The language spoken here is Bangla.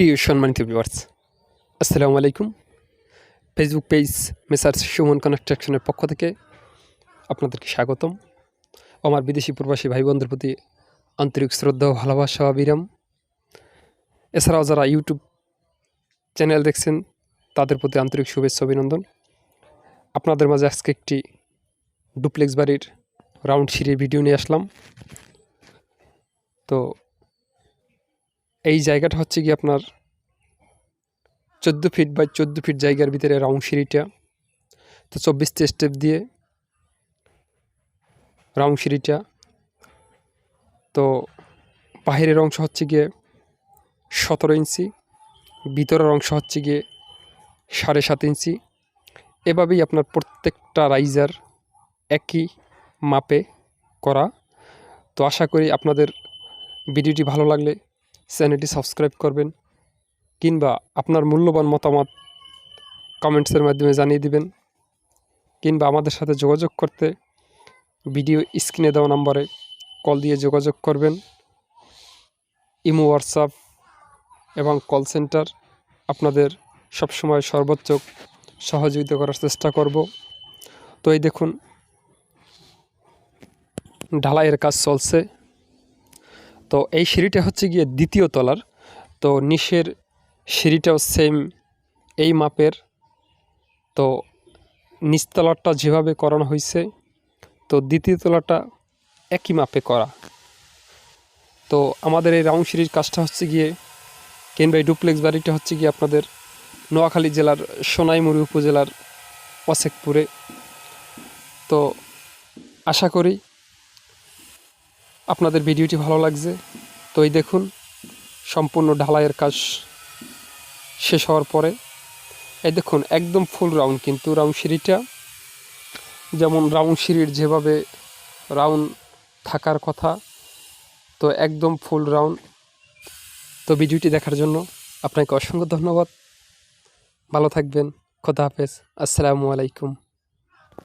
প্রিয় সম্মানিত ভিউয়ার্স আসসালামু আলাইকুম। ফেসবুক পেজ মেসার্স সুমন কনস্ট্রাকশনের পক্ষ থেকে আপনাদেরকে স্বাগতম। আমার বিদেশি প্রবাসী ভাই বোনদের প্রতি আন্তরিক শ্রদ্ধা ও ভালোবাসা ও বিরাম। এছাড়াও যারা ইউটিউব চ্যানেল দেখছেন, তাদের প্রতি আন্তরিক শুভেচ্ছা অভিনন্দন। আপনাদের মাঝে আজকে একটি ডুপ্লেক্স বাড়ির রাউন্ড সিঁড়ির ভিডিও নিয়ে আসলাম। তো এই জায়গাটা হচ্ছে কি আপনার চোদ্দ ফিট বাই চোদ্দ ফিট জায়গার ভিতরে রাউন্ড সিঁড়িটা। তো চব্বিশটি স্টেপ দিয়ে রাউন্ড সিঁড়িটা। তো বাহিরের অংশ হচ্ছে গিয়ে সতেরো ইঞ্চি, ভিতরের অংশ হচ্ছে গিয়ে সাড়ে সাত ইঞ্চি। এভাবেই আপনার প্রত্যেকটা রাইজার একই মাপে করা। তো আশা করি আপনাদের ভিডিওটি ভালো লাগলে চ্যানেলটি সাবস্ক্রাইব করবেন কিংবা আপনার মূল্যবান মতামত কমেন্টসের মাধ্যমে জানিয়ে দিবেন কিংবা আমাদের সাথে যোগাযোগ করতে ভিডিও স্ক্রিনে দেওয়া নম্বরে কল দিয়ে যোগাযোগ করবেন। ইমো, হোয়াটসঅ্যাপ এবং কল সেন্টার আপনাদের সবসময় সর্বোচ্চ সহযোগিতা করার চেষ্টা করব। তো এই দেখুন, ঢালাইয়ের কাজ চলছে। তো এই সিঁড়িটা হচ্ছে গিয়ে দ্বিতীয় তলার। তো নিচের সিঁড়িটাও সেম এই মাপের। তো নিচতলাটা যেভাবে করানো হয়েছে, তো দ্বিতীয় তলাটা একই মাপে করা। তো আমাদের এই রাউন্ড সিঁড়ির কাজটা হচ্ছে গিয়ে কিংবা এই ডুপ্লেক্স বাড়িটা হচ্ছে গিয়ে আপনাদের নোয়াখালী জেলার সোনাইমুড়ি উপজেলার অশেকপুরে তো আশা করি আপনাদের ভিডিওটি ভালো লাগছে, তো এই দেখুন, সম্পূর্ণ ঢালাইয়ের কাজ শেষ হওয়ার পরে, এই দেখুন, একদম ফুল রাউন্ড কিন্তু রাউন্ড সিঁড়িটা, যেমন রাউন্ড সিঁড়ির যেভাবে রাউন্ড থাকার কথা, তো একদম ফুল রাউন্ড তো ভিডিওটি দেখার জন্য আপনাকে অসংখ্য ধন্যবাদ। ভালো থাকবেন, খোদা হাফেজ, আসসালামু আলাইকুম।